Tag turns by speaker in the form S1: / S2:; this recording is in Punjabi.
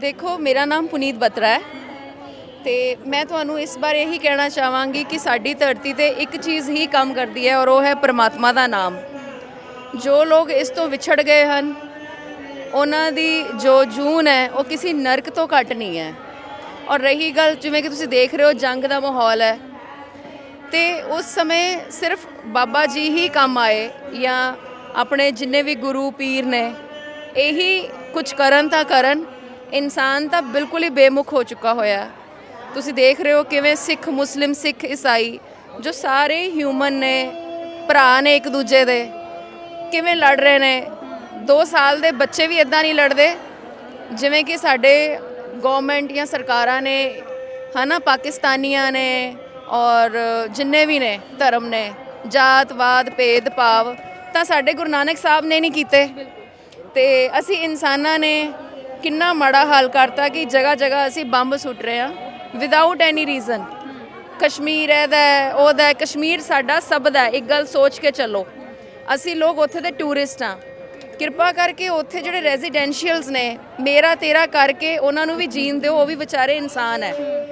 S1: ਦੇਖੋ, ਮੇਰਾ ਨਾਮ ਪੁਨੀਤ ਬਤਰਾ ਹੈ ਤੇ ਮੈਂ ਤੁਹਾਨੂੰ ਇਸ ਬਾਰੇ ਇਹੀ ਕਹਿਣਾ ਚਾਹਾਂਗੀ ਕਿ ਸਾਡੀ ਧਰਤੀ ਤੇ ਇੱਕ ਚੀਜ਼ ਹੀ ਕੰਮ ਕਰਦੀ ਹੈ ਔਰ ਉਹ ਹੈ ਪ੍ਰਮਾਤਮਾ ਦਾ ਨਾਮ। ਜੋ ਲੋਕ ਇਸ ਤੋਂ ਵਿਛੜ ਗਏ ਹਨ, ਉਹਨਾਂ ਦੀ ਜੋ ਜੂਨ ਹੈ, ਉਹ ਕਿਸੇ ਨਰਕ ਤੋਂ ਘੱਟ ਨਹੀਂ ਹੈ। ਔਰ ਰਹੀ ਗੱਲ ਜਿਵੇਂ ਕਿ ਤੁਸੀਂ ਦੇਖ ਰਹੇ ਹੋ, ਜੰਗ ਦਾ ਮਾਹੌਲ ਹੈ। ਤੇ ਉਸ ਸਮੇਂ ਸਿਰਫ ਬਾਬਾ ਜੀ ਹੀ ਕੰਮ ਆਏ ਜਾਂ ਆਪਣੇ ਜਿੰਨੇ ਵੀ ਗੁਰੂ, ਪੀਰ ਨੇ, ਇਹੀ ਕੁਝ ਕਰਨ ਤਾਂ ਕਰਨ ਇਨਸਾਨ ਤਾਂ ਬਿਲਕੁਲ ਹੀ ਬੇਮੁਖ ਹੋ ਚੁੱਕਾ ਹੋਇਆ ਤੁਸੀਂ ਦੇਖ ਰਹੇ ਹੋ ਕਿਵੇਂ ਸਿੱਖ, ਮੁਸਲਿਮ, ਸਿੱਖ ਈਸਾਈ, ਜੋ ਸਾਰੇ ਹਿਊਮਨ ਨੇ, ਭਰਾ ਨੇ ਇੱਕ ਦੂਜੇ ਦੇ, ਕਿਵੇਂ ਲੜ ਰਹੇ ਨੇ। 2 ਸਾਲ ਦੇ ਬੱਚੇ ਵੀ ਇਦਾਂ ਨਹੀਂ ਲੜਦੇ, ਜਿਵੇਂ ਕਿ ਸਾਡੇ ਗਵਰਨਮੈਂਟ ਜਾਂ ਸਰਕਾਰਾਂ ਨੇ, ਹਨਾ, ਪਾਕਿਸਤਾਨੀਆਂ ਨੇ ਔਰ ਜਿੰਨੇ ਵੀ ਨੇ, ਧਰਮ ਨੇ ਜਾਤਵਾਦ ਭੇਦ, ਭਾਵ, ਤਾਂ ਸਾਡੇ ਗੁਰੂ ਨਾਨਕ ਸਾਹਿਬ ਨੇ ਨਹੀਂ ਕੀਤੇ। ਤੇ ਅਸੀਂ ਇਨਸਾਨਾਂ ਨੇ ਕਿੰਨਾ ਮਾੜਾ ਹਾਲ ਕਰਤਾ ਕਿ ਜਗ੍ਹਾ ਜਗ੍ਹਾ ਅਸੀਂ ਬੰਬ ਸੁੱਟ ਰਹੇ ਹਾਂ ਵਿਦਆਊਟ ਐਨੀ ਰੀਜ਼ਨ ਕਸ਼ਮੀਰ ਇਹਦਾ ਉਹਦਾ ਕਸ਼ਮੀਰ ਸਾਡਾ ਸਭ ਦਾ ਇੱਕ ਗੱਲ ਸੋਚ ਕੇ ਚੱਲੋ। ਅਸੀਂ ਲੋਕ ਉੱਥੇ ਦੇ ਟੂਰਿਸਟ ਹਾਂ। ਕਿਰਪਾ ਕਰਕੇ ਉੱਥੇ ਜਿਹੜੇ ਰੈਜ਼ੀਡੈਂਸ਼ੀਅਲਸ ਨੇ, ਮੇਰਾ ਤੇਰਾ ਕਰਕੇ ਉਹਨਾਂ ਨੂੰ ਵੀ ਜੀਣ ਦਿਓ, ਉਹ ਵੀ ਵਿਚਾਰੇ ਇਨਸਾਨ ਹੈ।